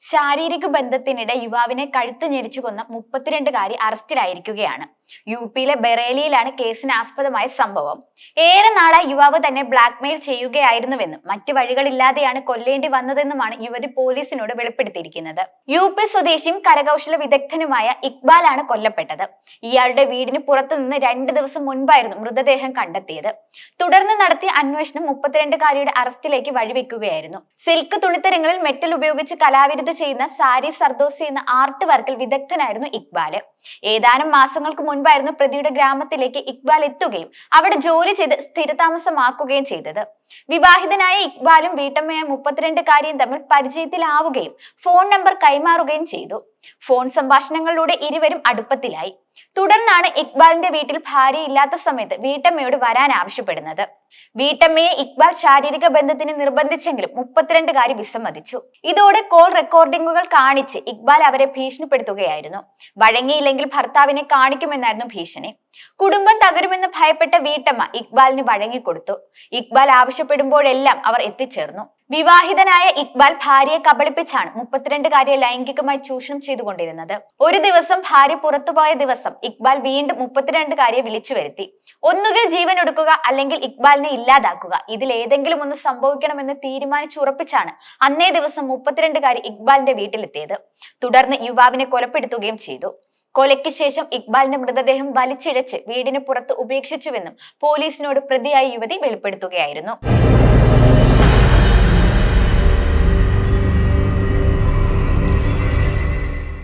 ശാരീരിക ബന്ധത്തിനിടെ യുവാവിനെ കഴുത്ത് ഞെരിച്ചു കൊന്ന മുപ്പത്തിരണ്ടുകാരി അറസ്റ്റിലായിരിക്കുകയാണ്. യു പിയിലെ ബറേലിയിലാണ് കേസിന് ആസ്പദമായ സംഭവം. ഏറെ നാളായി യുവാവ് തന്നെ ബ്ലാക്ക്മെയിൽ ചെയ്യുകയായിരുന്നുവെന്നും മറ്റു വഴികളില്ലാതെയാണ് കൊല്ലേണ്ടി വന്നതെന്നുമാണ് യുവതി പോലീസിനോട് വെളിപ്പെടുത്തിയിരിക്കുന്നത്. യു പി സ്വദേശിയും കരകൗശല വിദഗ്ധനുമായ ഇക്ബാലാണ് കൊല്ലപ്പെട്ടത്. ഇയാളുടെ വീടിന് പുറത്തുനിന്ന് രണ്ട് ദിവസം മുൻപായിരുന്നു മൃതദേഹം കണ്ടെത്തിയത്. തുടർന്ന് നടത്തിയ അന്വേഷണം മുപ്പത്തിരണ്ടുകാരിയുടെ അറസ്റ്റിലേക്ക് വഴിവെക്കുകയായിരുന്നു. സിൽക്ക് തുണിത്തരങ്ങളിൽ മെറ്റൽ ഉപയോഗിച്ച് കലാവിരുദ്ധ ചെയ്യുന്ന സാരി സർദോസി എന്ന ആർട്ട് വർക്കിൽ വിദഗ്ധനായിരുന്നു ഇക്ബാൽ. ഏതാനും മാസങ്ങൾക്ക് മുൻപായിരുന്നു പ്രതിയുടെ ഗ്രാമത്തിലേക്ക് ഇക്ബാൽ എത്തുകയും അവിടെ ജോലി ചെയ്ത് സ്ഥിരതാമസമാക്കുകയും ചെയ്തത്. വിവാഹിതനായ ഇക്ബാലും വീട്ടമ്മയായ മുപ്പത്തിരണ്ടുകാരിയും തമ്മിൽ പരിചയത്തിലാവുകയും ഫോൺ നമ്പർ കൈമാറുകയും ചെയ്തു. ഫോൺ സംഭാഷണങ്ങളിലൂടെ ഇരുവരും അടുപ്പത്തിലായി. തുടർന്നാണ് ഇക്ബാലിന്റെ വീട്ടിൽ ഭാര്യ ഇല്ലാത്ത സമയത്ത് വീട്ടമ്മയോട് വരാൻ ആവശ്യപ്പെടുന്നത്. വീട്ടമ്മയെ ഇക്ബാൽ ശാരീരിക ബന്ധത്തിന് നിർബന്ധിച്ചെങ്കിലും മുപ്പത്തിരണ്ടുകാരി വിസമ്മതിച്ചു. ഇതോടെ കോൾ റെക്കോർഡിംഗുകൾ കാണിച്ച് ഇക്ബാൽ അവരെ ഭീഷണിപ്പെടുത്തുകയായിരുന്നു. വഴങ്ങിയില്ലെങ്കിൽ ഭർത്താവിനെ കാണിക്കുമെന്നായിരുന്നു ഭീഷണി. കുടുംബം തകരുമെന്ന് ഭയപ്പെട്ട വീട്ടമ്മ ഇക്ബാലിന് വഴങ്ങിക്കൊടുത്തു. ഇക്ബാൽ ആവശ്യപ്പെടുമ്പോഴെല്ലാം അവർ എത്തിച്ചേർന്നു. വിവാഹിതനായ ഇക്ബാൽ ഭാര്യയെ കബളിപ്പിച്ചാണ് മുപ്പത്തിരണ്ടുകാരിയെ ലൈംഗികമായി ചൂഷണം ചെയ്തുകൊണ്ടിരുന്നത്. ഒരു ദിവസം ഭാര്യ പുറത്തുപോയ ദിവസം ഇക്ബാൽ വീണ്ടും മുപ്പത്തിരണ്ടുകാരിയെ വിളിച്ചു വരുത്തി. ഒന്നുകിൽ ജീവൻ എടുക്കുക അല്ലെങ്കിൽ ഇക്ബാലിനെ ഇല്ലാതാക്കുക. ഇതിൽ ഏതെങ്കിലും ഒന്ന് സംഭവിക്കണമെന്ന് തീരുമാനിച്ചുറപ്പിച്ചാണ് അന്നേ ദിവസം മുപ്പത്തിരണ്ടുകാരി ഇക്ബാലിന്റെ വീട്ടിലെത്തിയത്. തുടർന്ന് യുവാവിനെ കൊലപ്പെടുത്തുകയും ചെയ്തു. കൊലയ്ക്ക് ശേഷം ഇക്ബാലിന്റെ മൃതദേഹം വലിച്ചിഴച്ച് വീടിന് പുറത്ത് ഉപേക്ഷിച്ചുവെന്നും പോലീസിനോട് പ്രതിയായ യുവതി വെളിപ്പെടുത്തുകയായിരുന്നു.